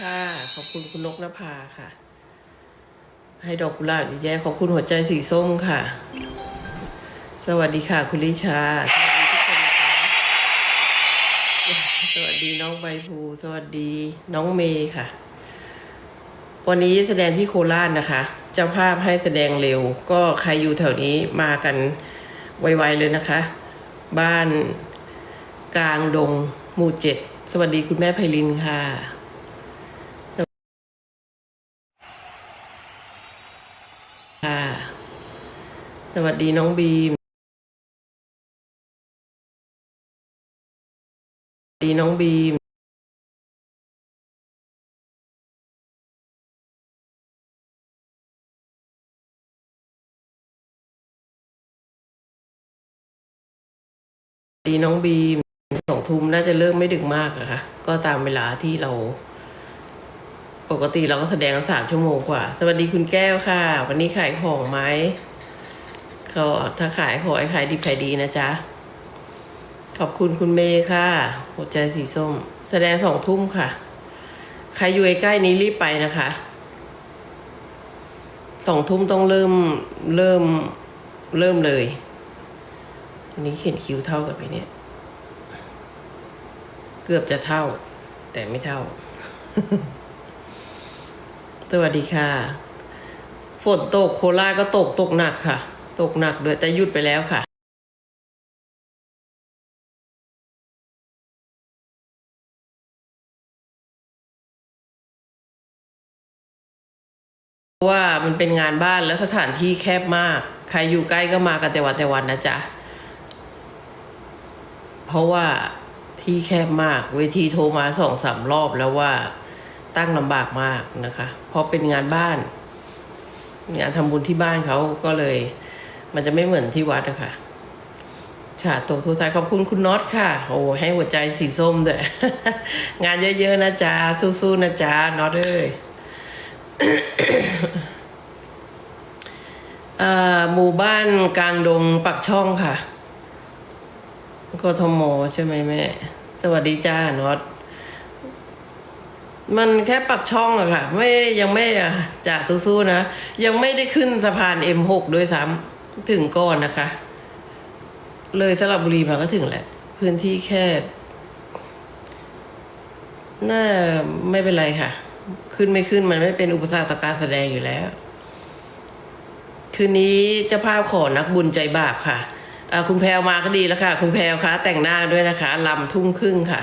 ค่ะ ขอบคุณคุณนกนภาค่ะ ให้ดอกกุหลาบแย่ขอบคุณหัวใจสีส้มค่ะ สวัสดีค่ะ คุณลิชาสวัสดีทุกคนนะคะสวัสดีน้องใบภู สวัสดีน้องเมย์ค่ะ วันนี้แสดงที่โคราชนะคะ เจ้าภาพให้แสดงเร็ว ก็ใครอยู่แถวนี้มากันไวๆเลยนะคะ บ้านกลางดงหมู่เจ็ดสวัสดีคุณแม่ไพลินค่ะ วัสดีน้องบีมดีน้องบีม ดีน้องบีมสองทุ่มน่าจะเริ่มไม่ดึกมากอะค่ะ ก็ตามเวลาที่เรา ปกติเราก็แสดงสามชั่วโมงกว่า สวัสดีคุณแก้วค่ะ วันนี้ขายของไหม เขาถ้าขายขอให้ขายดีขายดีนะจ๊ะ ขอบคุณคุณเมย์ค่ะ หัวใจสีส้ม แสดงสองทุ่มค่ะ ใครอยู่ใกล้นี้รีบไปนะคะสองทุ่มต้องเริ่มเริ่มเริ่มเลยอันนี้เขียนคิ้วเท่ากับไปเนี่ย เกือบจะเท่า แต่ไม่เท่า สวัสดีค่ะ ฝนตกโคราชก็ตกตกหนักค่ะ ตกหนักด้วยแต่หยุดไปแล้วค่ะเพราะว่ามันเป็นงานบ้านแล้วสถานที่แคบมาก ใครอยู่ใกล้ก็มากันแต่วันแต่วันนะจ๊ะ เพราะว่าที่แคบมากเวทีโทรมาสองสามรอบแล้วว่าตั้งลำบากมากนะคะ เพราะเป็นงานบ้าน งานทำบุญที่บ้านเขาก็เลย มันจะไม่เหมือนที่วัดนะค่ะฉาตกทุกทายขอบคุณคุณน็อตค่ะ โอ้ให้หัวใจสีส้มด้วย งานเยอะๆนะจ๊ะ สู้ๆนะจ๊ะน็อตเอ้ยอ่อหมู่บ้านกลางดงปักช่องค่ะกทมใช่ไหมแม่ สวัสดีจ้าน็อตมันแค่ปักช่องอะค่ะ ไม่ยังไม่อะจะสู้ๆนะ ยังไม่ได้ขึ้นสะพาน M6 ด้วยซ้ำ ถึงก่อนนะคะ เลยสระบุรีมาก็ถึงแหละ พื้นที่แค่น่าไม่เป็นไรค่ะ ขึ้นไม่ขึ้นมันไม่เป็นอุปสรรคต่อการแสดงอยู่แล้ว คืนนี้เจ้าภาพขอนักบุญใจบาปค่ะคุณแพรวมาก็ดีแล้วค่ะ คุณแพรวคะแต่งหน้าด้วยนะคะลำทุ่มครึ่งค่ะ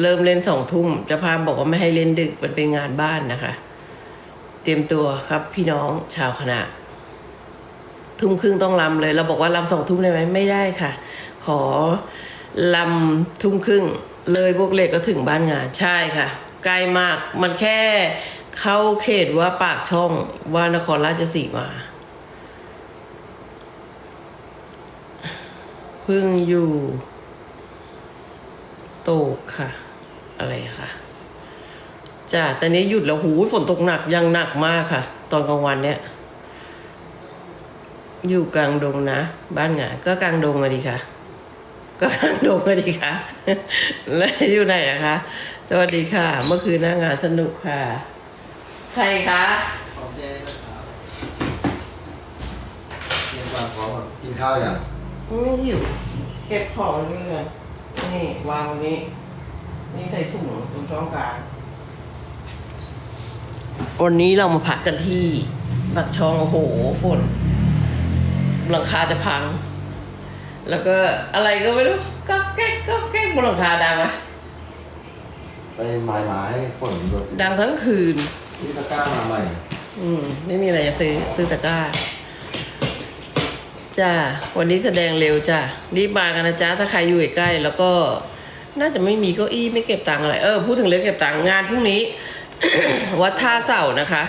เริ่มเล่นสองทุ่มเจ้าภาพบอกว่าไม่ให้เล่นดึกมันเป็นงานบ้านนะคะ เตรียมตัวครับพี่น้องชาวคณะ ทุ่มครึ่งต้องลำเลย เราบอกว่าลำสองทุ่มได้ไหมไม่ได้ค่ะ ขอลำทุ่มครึ่ง เลยพวกเหล็กก็ถึงบ้านงานใช่ค่ะใกล้มากมันแค่เข้าเขตว่าปากช่องว่านครราชสีมาเพิ่งอยู่โตกค่ะ อะไรค่ะจ้าแต่นี้หยุดแล้วหูฝนตกหนักยังหนักมากค่ะ ตอนกลางวันเนี้ย อยู่กลางดงนะ บ้านงานก็กลางดงมาดีค่ะ ก็กลางดงมาดีค่ะ แล้วอยู่ไหนอะคะสวัสดีค่ะ เมื่อคืนหน้างานสนุกค่ะ ใครคะโอเคนะครับเตรียมความพร้อมก่อนกินข้าวยังไม่หิวเก็บของเรื่อยนี่วางตรงนี้ นี่ใส่ถุงตรงช่องกลางวันนี้เรามาพักกันที่ปักช่องโอ้โหฝน หลังคาจะพัง แล้วก็อะไรก็ไม่รู้ก็แก๊กก็แก๊กบนหลังคาดังไหมไปหมายหมายให้ฝนหยุดดังทั้งคืนที่ตะกร้ามาใหม่ อืม ไม่มีอะไรจะซื้อซื้อตะกร้าจ้าวันนี้แสดงเร็วจ้ารีบมากันนะจ๊ะถ้าใครอยู่ใกล้ๆแล้วก็ น่าจะไม่มีเก้าอี้ไม่เก็บตังค์อะไร เออพูดถึงเรื่องเก็บตังค์งานพรุ่งนี้ วัดท่าเสานะคะ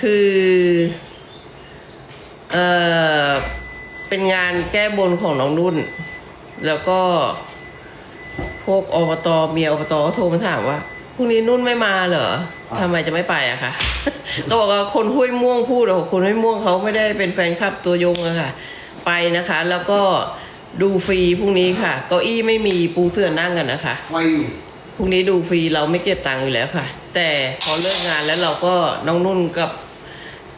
คือ เออเป็นงานแก้บนของน้องนุ่น แล้วก็ พวกอบตเมียอบตก็โทรมาถามว่าพรุ่งนี้นุ่นไม่มาเหรอทำไมจะไม่ไปอะคะก็บอกว่าคนห้วยม่วงพูดว่าคนห้วยม่วงเขาไม่ได้เป็นแฟนคลับตัวยงอะค่ะ ไปนะคะ แล้วก็ดูฟรีพรุ่งนี้ค่ะเก้าอี้ไม่มีปูเสื่อนั่งกันนะคะฟรีพรุ่งนี้ดูฟรีเราไม่เก็บตังค์อยู่แล้วค่ะ แต่พอเลิกงานแล้วเราก็น้องนุ่นกับ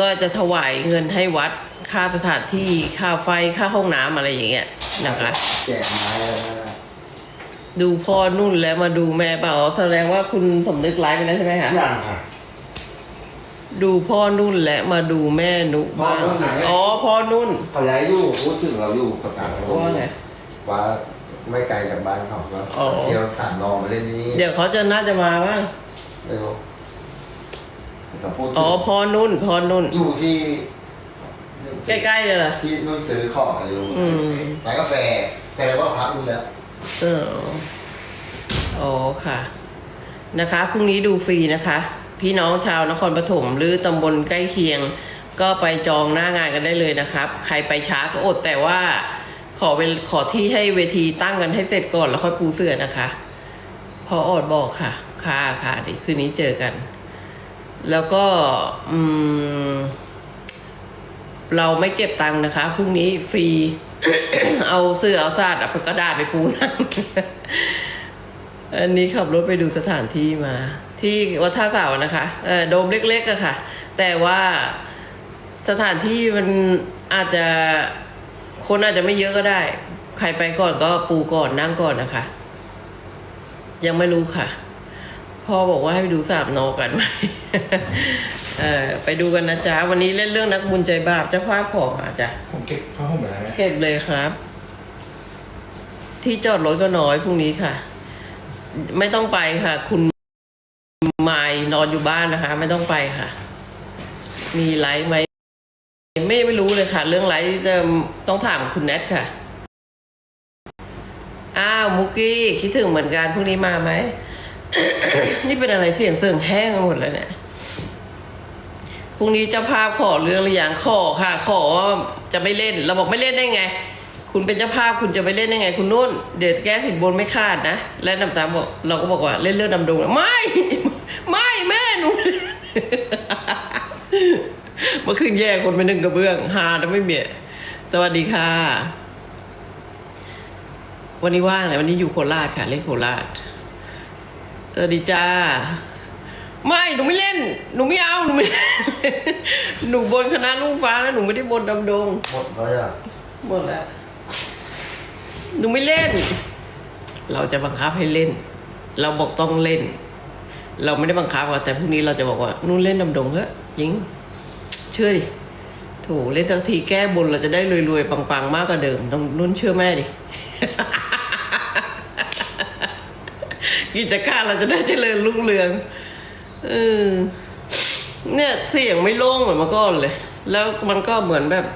ก็จะถวายเงินให้วัด ค่าสถานที่ค่าไฟค่าห้องน้ำอะไรอย่างเงี้ยนะคะ แจกไม้อะไรนั่นน่ะดูพ่อนุ่นแล้วมาดูแม่เปล่าแสดงว่าคุณสมนึกไลฟ์ไปแล้วใช่ไหมคะยังค่ะ ดูพ่อนุ่นและมาดูแม่นุบ้างพ่อนุ่นไหน อ๋อพ่อนุ่นเขาย้ายอยู่พูดถึงเราอยู่กับต่างจังหวัว่าดไงว่าไม่ไกลจากบ้านเขาก็อ๋อ เที่ยวสามนองมาเล่นที่นี่เดี๋ยวเขาจะน่าจะมาบ้างเร็วเขาพูดถึงอ๋อพ่อนุ่นพ่อนุ่นอยู่ที่ ใกล้ๆเลยเหรอ ที่นุ่นซื้อของอะไรอยู่อืม ร้านกาแฟแสดงว่าพักนู่นแล้วเอออ๋อค่ะ นะคะพรุ่งนี้ดูฟรีนะคะ พี่น้องชาวนครปฐมหรือตำบลใกล้เคียง ก็ไปจองหน้างานกันได้เลยนะครับ ใครไปช้าก็อดแต่ว่า ขอเวลขอที่ให้เวทีตั้งกันให้เสร็จก่อนแล้วค่อยปูเสื่อนะคะ พออดบอกค่ะ ค่ะค่ะเดี๋ยวคืนนี้เจอกัน แล้วก็ อืม เราไม่เก็บตังค์นะคะพรุ่งนี้ฟรี เอาเสื้อเอาซาดเอากระดาษไปปูนั่งอันนี้ขับรถไปดูสถานที่มา ที่วัดท่าเสานะคะเออโดมเล็กๆอะค่ะ แต่ว่าสถานที่มันอาจจะคนอาจจะไม่เยอะก็ได้ ใครไปก่อนก็ปูก่อนนั่งก่อนนะคะ ยังไม่รู้ค่ะ พ่อบอกว่าให้ไปดูสามนอกันเออไปดูกันนะจ๊ะ วันนี้เล่นเรื่องนักบุญใจบาปเจ้าภาพขอมาจ้ะผมเก็บผ้าห่มอะไรไหมเก็บเลยครับ ที่จอดรถก็น้อยพรุ่งนี้ค่ะ ไม่ต้องไปค่ะ คุณไมายนอนอยู่บ้านนะคะ ไม่ต้องไปค่ะ มีไลฟ์ไหมไม่ไม่รู้เลยค่ะ เรื่องไลฟ์จะต้องถามคุณแนทค่ะ อ้าวมุกกี้คิดถึงเหมือนกันพรุ่งนี้มาไหม นี่เป็นอะไรเสียงเสียงแห้งไปหมดแล้วเนี่ยพรุ่งนี้เจ้าภาพขอเรื่องหรือยังขอค่ะ ขอว่าจะไม่เล่น เราบอกไม่เล่นได้ไง คุณเป็นเจ้าภาพคุณจะไปเล่นได้ไง คุณนุ่น เดี๋ยวแก้สินบนไม่ขาดนะ และน้ำตาบอกเราก็บอกว่าเล่นเรื่องดำดงไม่ ไม่แม่หนูเมื่อคืนแย่คนไปหนึ่งกระเบื้องหาแล้วไม่เมียสวัสดีค่ะ วันนี้ว่างเลยวันนี้อยู่โคราชค่ะ เล่นโคราช สวัสดีจ้า ไม่หนูไม่เล่น หนูไม่เอาหนูไม่เล่นหนูบนคณะลูกฟ้าแล้วหนูไม่ได้บนดำดงหมดแล้วอะหมดแล้วหนูไม่เล่น เราจะบังคับให้เล่น เราบอกต้องเล่น เราไม่ได้บังคับอะแต่พรุ่งนี้เราจะบอกว่านู่นเล่นดำดงเถอะจริง เชื่อดิโถเล่นสักทีแก้บนเราจะได้รวยๆปังๆ มากกว่าเดิม ต้องนุ่นเชื่อแม่ดิ กิจการเราจะได้เจริญรุ่งเรืองเออเนี่ยเสียงไม่โล่งเหมือนเมื่อก่อนเลย แล้วมันก็เหมือนแบบ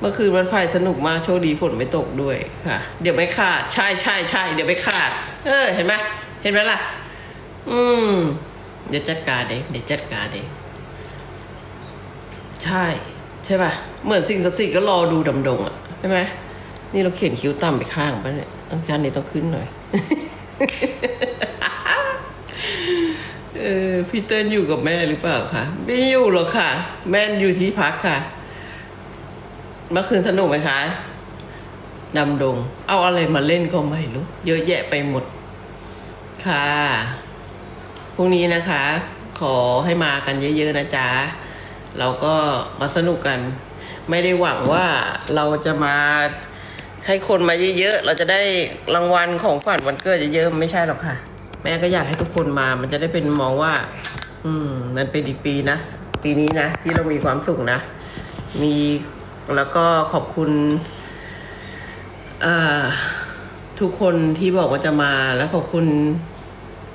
เมื่อคืนวันพายสนุกมากโชคดีฝนไม่ตกด้วยค่ะ เดี๋ยวไม่ขาด ใช่ใช่ใช่เดี๋ยวไม่ขาด เออ เห็นไหมเห็นไหมล่ะ อืม เดี๋ยวจัดการเองเดี๋ยวจัดการเองใช่ ใช่ป่ะ เหมือนสิ่งศักดิ์สิทธิ์ก็รอดูดำดงอะใช่ไหมนี่เราเขียนคิ้วต่ำไปข้างปะเนี่ยต้องการนี้ต้องขึ้นหน่อย เออพี่เติ้ลอยู่กับแม่หรือเปล่าคะไม่อยู่หรอกค่ะ แม่อยู่ที่พักค่ะเมื่อคืนสนุกไหมคะดำดง เอาอะไรมาเล่นก็ไม่รู้เยอะแยะไปหมด ค่ะพรุ่งนี้นะคะ ขอให้มากันเยอะๆนะจ๊ะเราก็มาสนุกกัน ไม่ได้หวังว่าเราจะมา ให้คนมาเยอะๆ เราจะได้รางวัลของฝันวันเกิดเยอะๆ ไม่ใช่หรอกค่ะ แม่ก็อยากให้ทุกคนมา มันจะได้เป็นมองว่า อืม มันเป็นอีกปีนะ ปีนี้นะ ที่เรามีความสุขนะ มีแล้วก็ขอบคุณทุกคนที่บอกว่าจะมาแล้วขอบคุณ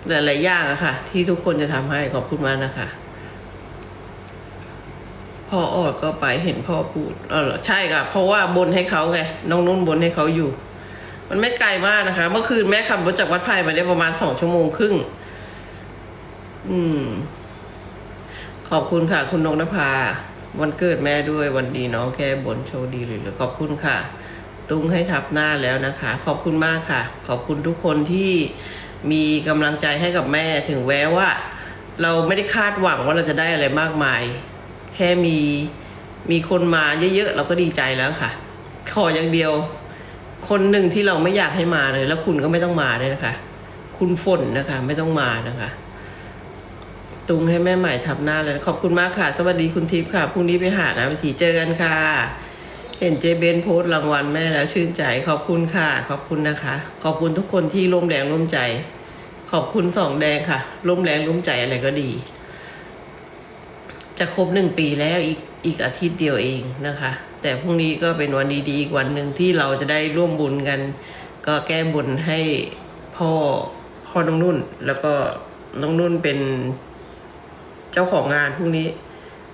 หลายๆอย่างอะค่ะ ที่ทุกคนจะทำให้ขอบคุณมากนะคะ พ่อออดก็ไปเห็นพ่อพูดเออใช่ค่ะ เพราะว่าบนให้เขาไงน้องนุ่นบนให้เขาอยู่ มันไม่ไกลมากนะคะ เมื่อคืนแม่ขับรถจากวัดไผ่มาได้ประมาณสองชั่วโมงครึ่ง อืม ขอบคุณค่ะ คุณนงนภาวันเกิดแม่ด้วยวันดีน้องแก้บนโชคดีเลยเลยขอบคุณค่ะ ตุ้งให้ทับหน้าแล้วนะคะ ขอบคุณมากค่ะ ขอบคุณทุกคนที่มีกำลังใจให้กับแม่ถึงแม้ว่า เราไม่ได้คาดหวังว่าเราจะได้อะไรมากมาย แค่มีมีคนมาเยอะๆเราก็ดีใจแล้วค่ะ ขออย่างเดียว คนหนึ่งที่เราไม่อยากให้มาเลย แล้วคุณก็ไม่ต้องมาเลยนะคะ คุณฝนนะคะ ไม่ต้องมานะคะ ตุงให้แม่ใหม่ทับหน้าเลยขอบคุณมากค่ะ สวัสดีคุณทิพย์ค่ะพรุ่งนี้ไปหานะวิถีเจอกันค่ะ เห็นเจเบนโพสรางวัลแม่แล้วชื่นใจ ขอบคุณค่ะ ขอบคุณนะคะ ขอบคุณทุกคนที่ร่วมแรงร่วมใจ ขอบคุณสองแดงค่ะร่วมแรงร่วมใจอะไรก็ดี จะครบหนึ่งปีแล้วอีกอีกอาทิตย์เดียวเองนะคะ แต่พรุ่งนี้ก็เป็นวันดีๆอีกวันหนึ่งที่เราจะได้ร่วมบุญกัน ก็แก้บุญให้พ่อพ่อน้องนุ่น แล้วก็น้องนุ่นเป็นเจ้าของงานพรุ่งนี้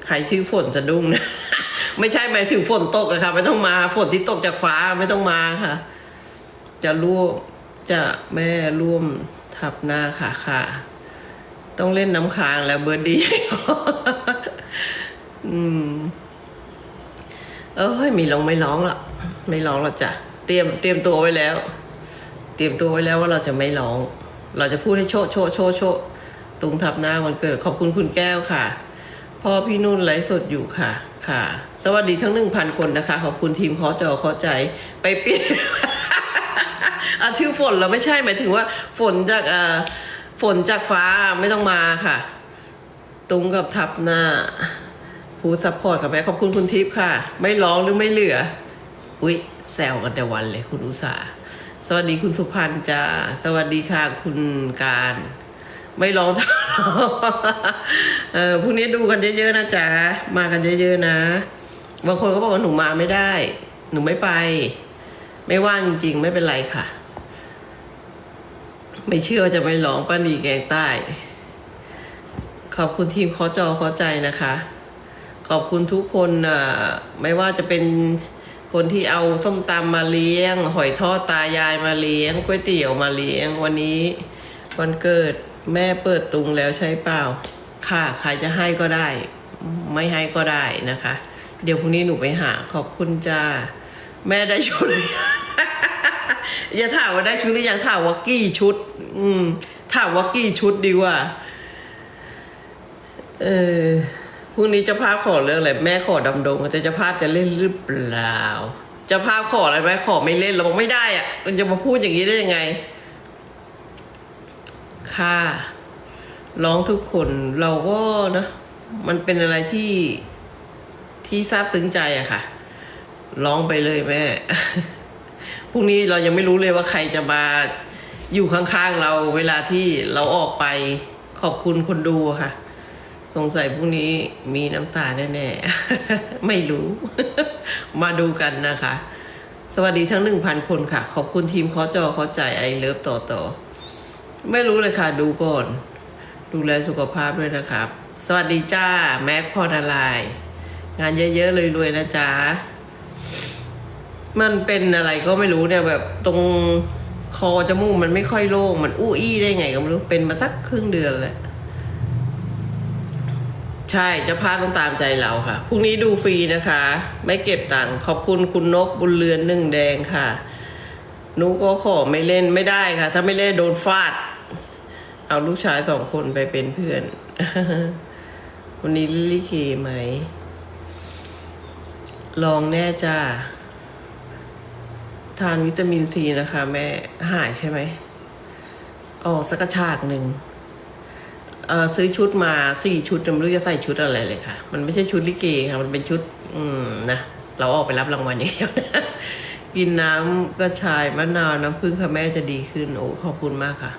ใครชื่อฝนสะดุ้งนะไม่ใช่หมายถึงฝนตกอะค่ะ ไม่ต้องมาฝนที่ตกจากฟ้าไม่ต้องมาค่ะ จะร่วมจะแม่ร่วมทับหน้าค่ะค่ะ ต้องเล่นน้ำค้างแล้วเบิร์ดดี อืม เอ้ย มีร้องไม่ร้องหรอกไม่ร้องหรอกจ้ะ เตรียมเตรียมตัวไว้แล้ว เตรียมตัวไว้แล้วว่าเราจะไม่ร้อง เราจะพูดให้โชะโชะโชะโชะตุงทับหน้าวันเกิด ขอบคุณคุณแก้วค่ะ พ่อพี่นุ่นไลฟ์สดอยู่ค่ะ ค่ะ สวัสดีทั้งหนึ่งพันคนนะคะ ขอบคุณทีมขอจอขอใจไปเปลี่ยนอาชื่อฝนเราไม่ใช่หมายถึงว่า ฝนจากเอ่อฝนจากฟ้าไม่ต้องมาค่ะ ตุงกับทับหน้า ผู้ซัพพอร์ตกับแม่ขอบคุณคุณทิพย์ค่ะ ไม่ร้องหรือไม่เหลือ อุ๊ยแซวกันแต่วันเลยคุณอุตสาสวัสดีคุณสุพันธ์จ้าสวัสดีค่ะคุณการ ไม่ร้องท่าเออพรุ่งนี้ดูกันเยอะๆนะจ๊ะมากันเยอะๆนะ บางคนก็บอกว่าหนูมาไม่ได้ หนูไม่ไป ไม่ว่างจริง ๆ ไม่เป็นไรค่ะ ไม่เชื่อจะไม่ร้องป้านีแกงใต้ ขอบคุณทีมขอจอขอใจนะคะ ขอบคุณทุกคนอะไม่ว่าจะเป็นคนที่เอาส้มตำมาเลี้ยง หอยทอดตายายมาเลี้ยงก๋วยเตี๋ยวมาเลี้ยง วันนี้วันเกิดแม่เปิดตุงแล้วใช่เปล่า ค่ะใครจะให้ก็ได้ ไม่ให้ก็ได้นะคะ เดี๋ยวพรุ่งนี้หนูไปหา ขอบคุณจ้าแม่ได้ชุดอยังอย่าถามว่าได้ชุดหรือยังถามว่ากี่ชุด อืมถามว่ากี่ชุดดีกว่า เออ พรุ่งนี้เจ้าภาพขอเรื่องอะไรแม่ขอดำดงแต่เจ้าภาพจะเล่นหรือเปล่าเจ้าภาพขออะไรไหมขอไม่เล่นเราบอกไม่ได้อะมันจะมาพูดอย่างนี้ได้ยังไง ค่ะร้องทุกคนเราก็นะมันเป็นอะไรที่ที่ซาบซึ้งใจอะค่ะ ร้องไปเลยแม่ พรุ่งนี้เรายังไม่รู้เลยว่าใครจะมาอยู่ข้างๆเราเวลาที่เราออกไปขอบคุณคนดูค่ะ สงสัยพรุ่งนี้มีน้ำตาแน่ๆ ไม่รู้ มาดูกันนะคะ สวัสดีทั้งหนึ่งพันคนค่ะ ขอบคุณทีมขอจอขอใจไอเลิฟต่อต่อ ไม่รู้เลยค่ะดูก่อน ดูแลสุขภาพด้วยนะครับ สวัสดีจ้า แม็กพอนาลาย งานเยอะๆเลยรวยๆนะจ๊ะ มันเป็นอะไรก็ไม่รู้เนี่ยแบบตรงคอจมูกมันไม่ค่อยโล่ง มันอู้อี้ได้ไงก็ไม่รู้ เป็นมาสักครึ่งเดือนแล้ว ใช่เจะพาพต้องตามใจเราค่ะ พรุ่งนี้ดูฟรีนะคะ ไม่เก็บตังค์ขอบคุณคุณนกบุญเรือนหนึ่งแดงค่ะหนูก็ขอไม่เล่นไม่ได้ค่ะ ถ้าไม่เล่นโดนฟาด เอาลูกชายสองคนไปเป็นเพื่อน วันนี้ลิลี่เคไหม ลองแน่จ้า ทานวิตามินซีนะคะ แม่หายใช่ไหมออกสักกระชากหนึ่ง เออซื้อชุดมาสี่ชุดจำไม่รู้จะใส่ชุดอะไรเลยค่ะ มันไม่ใช่ชุดลิเกค่ะมันเป็นชุด อืมนะเราออกไปรับรางวัลอย่างเดียวนะกินน้ำกระชายมะนาวน้ำผึ้งค่ะแม่จะดีขึ้นโอ้ขอบคุณมากค่ะ